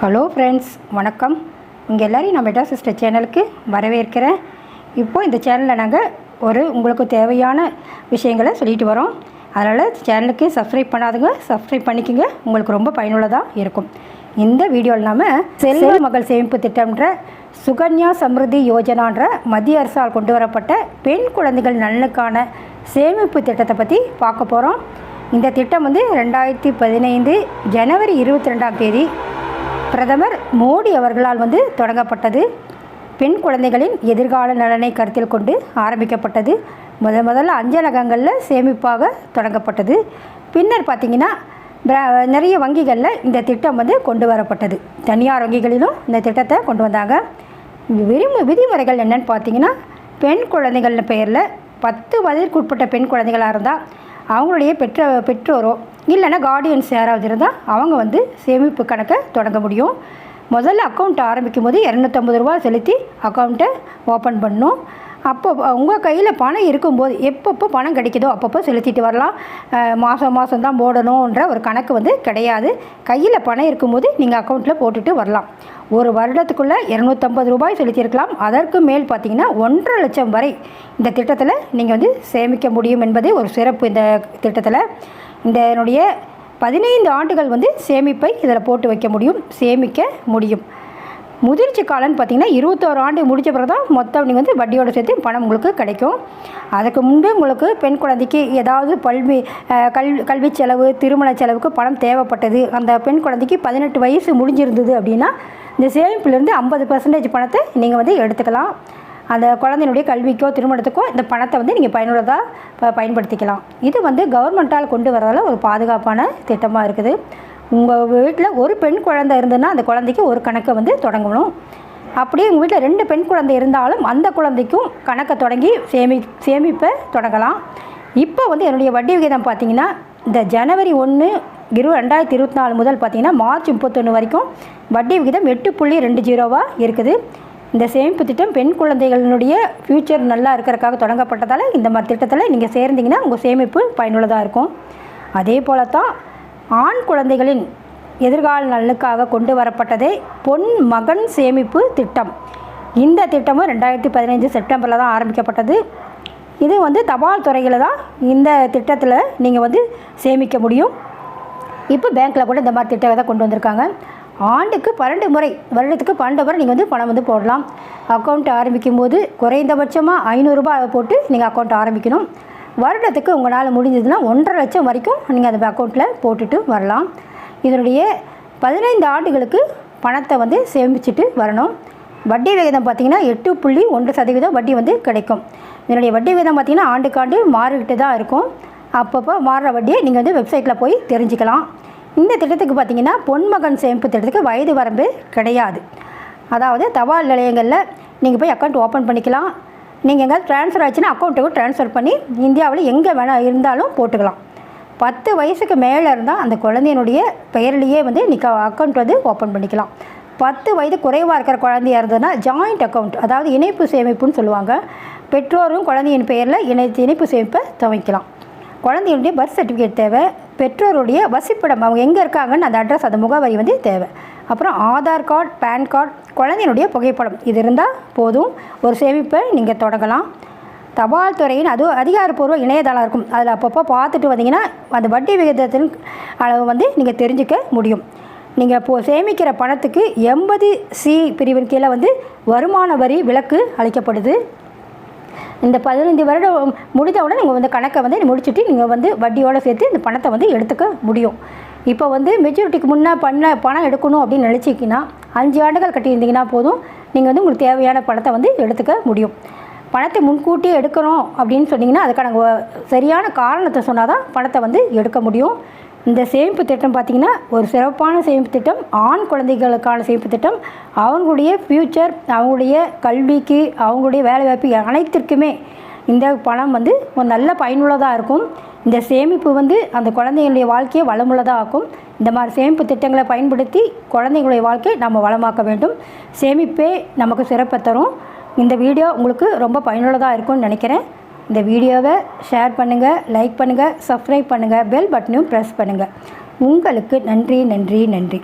Hello friends வணக்கம். உங்கள் எல்லோரையும் நான் மெட்ரா சிஸ்டர் சேனலுக்கு வரவேற்கிறேன். இப்போ இந்த சேனலில் நாங்கள் ஒரு உங்களுக்கு தேவையான விஷயங்களை சொல்லிட்டு வரோம். அதனால் சேனலுக்கு சப்ஸ்கிரைப் பண்ணாதுங்க. சப்ஸ்கிரைப் பண்ணிக்கோங்க. உங்களுக்கு ரொம்ப பயனுள்ளதாக இருக்கும். இந்த வீடியோவில் நாம செல்வ மகள் சேமிப்பு திட்டம்ன்ற சுகன்யா சம்ருதி யோஜனான்ற மத்திய அரசால் கொண்டு வரப்பட்ட பெண் குழந்தைகள் நலனுக்கான சேமிப்பு திட்டத்தை பற்றி பார்க்க போகிறோம் இந்த திட்டம் வந்து ரெண்டாயிரத்தி பதினைந்து ஜனவரி இருபத்தி ரெண்டாம் தேதி பிரதமர் மோடி அவர்களால் வந்து தொடங்கப்பட்டது. பெண் குழந்தைகளின் எதிர்கால நலனை கருத்தில் கொண்டு ஆரம்பிக்கப்பட்டது. முத முதல்ல அஞ்சலகங்களில் சேமிப்பாக தொடங்கப்பட்டது. பின்னர் பார்த்திங்கன்னா நிறைய வங்கிகளில் இந்த திட்டம் வந்து கொண்டு வரப்பட்டது. தனியார் வங்கிகளிலும் இந்த திட்டத்தை கொண்டு வந்தாங்க. விதிமு விதிமுறைகள் என்னென்னு பார்த்தீங்கன்னா பெண் குழந்தைகள் பெயரில் பத்து வயதிற்குட்பட்ட பெண் குழந்தைகளாக இருந்தால் அவங்களுடைய பெற்ற பெற்றோரோ இல்லைன்னா கார்டியன்ஸ் யாராவது இருந்தால் அவங்க வந்து சேமிப்பு கணக்கை தொடங்க முடியும். முதல்ல அக்கௌண்ட் ஆரம்பிக்கும் போது இரநூத்தம்பது ரூபா செலுத்தி அக்கௌண்ட்டை ஓப்பன் பண்ணணும் அப்போ உங்கள் கையில் பணம் இருக்கும்போது எப்பப்போ பணம் கிடைக்குதோ அப்பப்போ செலுத்திட்டு வரலாம். மாதம் மாதம் தான் போடணுன்ற ஒரு கணக்கு வந்து கிடையாது. கையில் பணம் இருக்கும்போது நீங்கள் அக்கௌண்ட்டில் போட்டுட்டு வரலாம். ஒரு வருடத்துக்குள்ளே இரநூத்தம்பது ரூபாய் செலுத்தியிருக்கலாம். அதற்கு மேல் பார்த்தீங்கன்னா ஒன்றரை லட்சம் வரை இந்த திட்டத்தில் நீங்கள் வந்து சேமிக்க முடியும் என்பதே ஒரு சிறப்பு இந்த திட்டத்தில். இந்த என்னுடைய பதினைந்து ஆண்டுகள் வந்து சேமிப்பை இதில் போட்டு வைக்க முடியும் சேமிக்க முடியும். முதிர்ச்சி காலம்னு பார்த்தீங்கன்னா இருபத்தோரு ஆண்டு முடிச்ச பிறகு தான் மொத்தம் நீங்கள் வந்து வட்டியோட சேர்த்து பணம் உங்களுக்கு கிடைக்கும். அதுக்கு முன்பே உங்களுக்கு பெண் குழந்தைக்கு ஏதாவது பல்வி கல் கல்வி கல்வி செலவு திருமண செலவுக்கு பணம் தேவைப்பட்டது. அந்த பெண் குழந்தைக்கு பதினெட்டு வயசு முடிஞ்சிருந்தது அப்படின்னா இந்த சேமிப்புலேருந்து ஐம்பது பர்சன்டேஜ் பணத்தை நீங்கள் வந்து எடுத்துக்கலாம். அந்த குழந்தையினுடைய கல்விக்கோ திருமணத்துக்கோ இந்த பணத்தை வந்து நீங்கள் பயனுள்ளதாக ப- பயன்படுத்திக்கலாம். இது வந்து கவர்மெண்ட்டால் கொண்டு வரதால் ஒரு பாதுகாப்பான திட்டமாக இருக்குது. உங்கள் வீட்டில் ஒரு பெண் குழந்தை இருந்ததுன்னா அந்த குழந்தைக்கு ஒரு கணக்கை வந்து தொடங்கணும். அப்படியே உங்கள் வீட்டில் ரெண்டு பெண் குழந்தை இருந்தாலும் அந்த குழந்தைக்கும் கணக்கை தொடங்கி சேமி சேமிப்பை தொடங்கலாம். இப்போ வந்து என்னுடைய வட்டி விகிதம் பார்த்திங்கன்னா இந்த ஜனவரி ஒன்று இரு ரெண்டாயிரத்தி இருபத்தி நாலு முதல் பார்த்தீங்கன்னா மார்ச் முப்பத்தொன்று வரைக்கும் வட்டி விகிதம் எட்டு புள்ளி ரெண்டு ஜீரோவாக இருக்குது. இந்த சேமிப்பு திட்டம் பெண் குழந்தைகளினுடைய ஃப்யூச்சர் நல்லா இருக்கிறதுக்காக தொடங்கப்பட்டதால் இந்த மாதிரி திட்டத்தில் நீங்கள் சேர்ந்தீங்கன்னா உங்கள் சேமிப்பு பயனுள்ளதாக இருக்கும். அதே போல தான் ஆண் குழந்தைகளின் எதிர்கால நலனுக்காக கொண்டு வரப்பட்டதே பொன் மகன் சேமிப்பு திட்டம். இந்த திட்டமும் ரெண்டாயிரத்தி பதினைஞ்சு செப்டம்பரில் தான் ஆரம்பிக்கப்பட்டது. இது வந்து தபால் துறையில் தான் இந்த திட்டத்தில் நீங்கள் வந்து சேமிக்க முடியும். இப்போ பேங்க்கில் கூட இந்த மாதிரி திட்டத்தை தான் கொண்டு வந்திருக்காங்க. ஆண்டுக்கு பன்னெண்டு முறை வருடத்துக்கு பன்னெண்டு முறை நீங்கள் வந்து பணம் வந்து போடலாம். அக்கௌண்ட் ஆரம்பிக்கும் போது குறைந்தபட்சமாக ஐநூறுரூபா போட்டு நீங்கள் அக்கௌண்ட் ஆரம்பிக்கணும். வருடத்துக்கு உங்களால் முடிஞ்சதுன்னா ஒன்றரை லட்சம் வரைக்கும் நீங்கள் அந்த அக்கௌண்ட்டில் போட்டுட்டு வரலாம். இதனுடைய பதினைந்து ஆண்டுகளுக்கு பணத்தை வந்து சேமிச்சுட்டு வரணும். வட்டி விகிதம் பார்த்தீங்கன்னா எட்டு புள்ளி ஒன்று சதவீதம் வட்டி வந்து கிடைக்கும். இதனுடைய வட்டி விகிதம் பார்த்தீங்கன்னா ஆண்டுக்காண்டு மாறிக்கிட்டு தான் இருக்கும். அப்பப்போ மாறுற வட்டியை நீங்கள் வந்து வெப்சைட்டில் போய் தெரிஞ்சுக்கலாம். இந்த திட்டத்துக்கு பார்த்தீங்கன்னா பொன்மகன் சேமிப்பு திட்டத்துக்கு வயது வரம்பு கிடையாது. அதாவது தபால் நிலையங்களில் நீங்கள் போய் அக்கௌண்ட் ஓப்பன் பண்ணிக்கலாம். நீங்கள் எங்கேயாவது ட்ரான்ஸ்ஃபர் ஆச்சுன்னா அக்கௌண்ட்டுக்கு ட்ரான்ஸ்ஃபர் பண்ணி இந்தியாவில் எங்கே வேணால் இருந்தாலும் போட்டுக்கலாம். பத்து வயசுக்கு மேலே இருந்தால் அந்த குழந்தையினுடைய பெயர்லேயே வந்து நீங்கள் அக்கௌண்ட் வந்து ஓப்பன் பண்ணிக்கலாம். பத்து வயது குறைவாக இருக்கிற குழந்தையாக இருந்ததுன்னா ஜாயிண்ட் அக்கௌண்ட் அதாவது இணைப்பு சேமிப்புன்னு சொல்லுவாங்க. பெற்றோரும் குழந்தையின் பெயரில் இணை இணைப்பு சேமிப்பை துவைக்கலாம் குழந்தையுடைய பர்த் சர்டிஃபிகேட் தேவை. பெற்றோருடைய வசிப்பிடம். அவங்க எங்கே இருக்காங்கன்னு அந்த அட்ரஸ் அந்த முகவரி வந்து தேவை. அப்புறம் ஆதார் கார்டு பேன் கார்டு குழந்தையினுடைய புகைப்படம். இது இருந்தால் போதும். ஒரு சேமிப்பை நீங்கள் தொடங்கலாம். தபால் துறையின் அது அதிகாரப்பூர்வ இணையதளம் இருக்கும். அதில் அப்பப்போ பார்த்துட்டு வந்தீங்கன்னா அந்த வட்டி விகிதத்தின் அளவு வந்து நீங்கள் தெரிஞ்சுக்க முடியும். நீங்கள் இப்போது சேமிக்கிற பணத்துக்கு எண்பது சி பிரிவின் கீழே வந்து வருமான வரி விலக்கு அளிக்கப்படுது. இந்த பதினைந்து வருடம் முடித்தவுடன் நீங்கள் வந்து கணக்கை வந்து முடிச்சுட்டு நீங்கள் வந்து வட்டியோடு சேர்த்து இந்த பணத்தை வந்து எடுத்துக்க முடியும். இப்போ வந்து மெச்சூரிட்டிக்கு முன்னே பண்ண பணம் எடுக்கணும் அப்படின்னு நினச்சிக்கிங்கன்னா அஞ்சு ஆண்டுகள் கட்டியிருந்தீங்கன்னா போதும். நீங்கள் வந்து உங்களுக்கு தேவையான பணத்தை வந்து எடுத்துக்க முடியும். பணத்தை முன்கூட்டியே எடுக்கணும் அப்படின்னு சொன்னிங்கன்னா அதுக்கான சரியான காரணத்தை சொன்னால் தான் பணத்தை வந்து எடுக்க முடியும். இந்த சேமிப்பு திட்டம் பார்த்திங்கன்னா ஒரு சிறப்பான சேமிப்பு திட்டம். ஆண் குழந்தைகளுக்கான சேமிப்பு திட்டம். அவங்களுடைய ஃப்யூச்சர் அவங்களுடைய கல்விக்கு அவங்களுடைய வேலைவாய்ப்பு அனைத்திற்குமே இந்த பணம் வந்து ஒரு நல்ல பயனுள்ளதாக இருக்கும். இந்த சேமிப்பு வந்து அந்த குழந்தைகளுடைய வாழ்க்கையை வளமுள்ளதாக ஆக்கும். இந்த மாதிரி சேமிப்பு திட்டங்களை பயன்படுத்தி குழந்தைங்களுடைய வாழ்க்கையை நம்ம வளமாக்க வேண்டும். சேமிப்பே நமக்கு சிறப்பை தரும். இந்த வீடியோ உங்களுக்கு ரொம்ப பயனுள்ளதாக இருக்கும்னு நினைக்கிறேன். இந்த வீடியோவை ஷேர் பண்ணுங்கள் லைக் பண்ணுங்கள் சப்ஸ்கிரைப் பண்ணுங்கள் பெல் பட்டனையும் ப்ரெஸ் பண்ணுங்கள் உங்களுக்கு நன்றி நன்றி நன்றி.